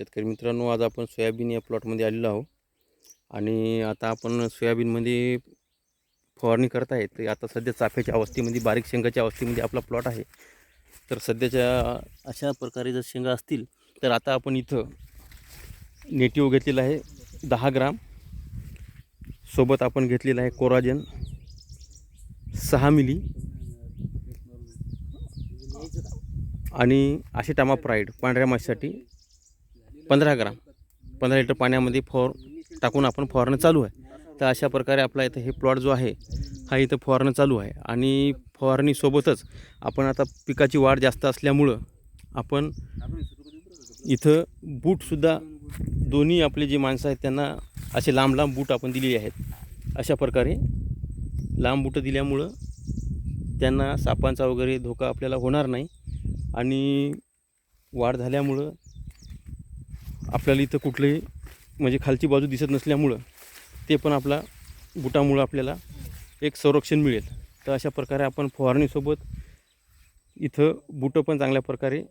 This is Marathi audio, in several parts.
शेतकरी मित्रांनो आज आपण सोयाबीन या प्लॉटमध्ये आलेलो आहोत. आणि आता आपण सोयाबीनमध्ये फवारणी करत आहे तर आता सध्या चाफ्याच्या अवस्थेमध्ये बारीक शेंगाच्या अवस्थेमध्ये आपला प्लॉट आहे. तर सध्याच्या अशा प्रकारे जर शेंगा असतील तर आता आपण इथं नेटिव्ह घेतलेला आहे दहा ग्राम. सोबत आपण घेतलेलं आहे कोराजन सहा मिली. आणि आशिटामा प्राईड पांढऱ्या माशीसाठी पंधरा ग्राम. पंधरा लिटर पाण्यामध्ये फवार टाकून आपण फवारणं चालू आहे. तर अशा प्रकारे आपला इथं हे प्लॉट जो आहे हा इथं फवारणं चालू आहे. आणि फवारणीसोबतच आपण आता पिकाची वाढ जास्त असल्यामुळं आपण इथं बूटसुद्धा दोन्ही आपले जे माणसं आहेत त्यांना असे लांब लांब बूट आपण दिलेले आहेत. अशा प्रकारे लांब बूटं दिल्यामुळं त्यांना सापांचा वगैरे धोका आपल्याला होणार नाही. आणि वाढ झाल्यामुळं आपल्याला इथं कुठलंही म्हणजे खालची बाजू दिसत नसल्यामुळं ते पण आपला बुटामुळं आपल्याला एक संरक्षण मिळेल. तर अशा प्रकारे आपण फवारणीसोबत इथं बुटं पण चांगल्या प्रकारे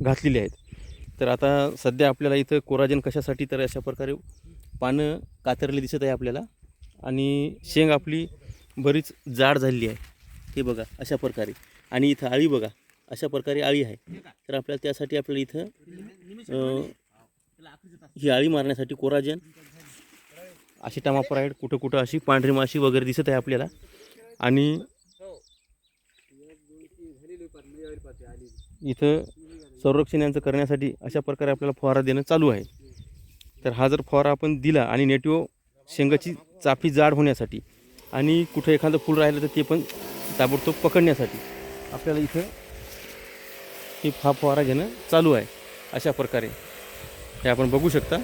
घातलेली आहेत. तर आता सध्या आपल्याला इथं कोराजन कशासाठी तर अशा प्रकारे पानं कातरले दिसत आहे आपल्याला आणि शेंग आपली बरीच जाड झालेली आहे. हे बघा अशा प्रकारे. आणि इथं आळी बघा अशा प्रकारे आळी आहे. तर आपल्याला त्यासाठी आपल्याला इथं ही आळी मारण्यासाठी कोराजन. अशी टमाप्राईड कुठं कुठं अशी पांढरी माशी वगैरे दिसत आहे आपल्याला. आणि इथं संरक्षण यांचं करण्यासाठी अशा प्रकारे आपल्याला फवारा देणं चालू आहे. तर हा जर फवारा आपण दिला आणि नेटिओ शेंगाची चाफी जाड होण्यासाठी आणि कुठं एखादं फूल राहिलं तर ते पण ताबडतोब पकडण्यासाठी आपल्याला इथं हे हा फवारा घेणं चालू आहे. अशा प्रकारे. हे आपण बघू शकता.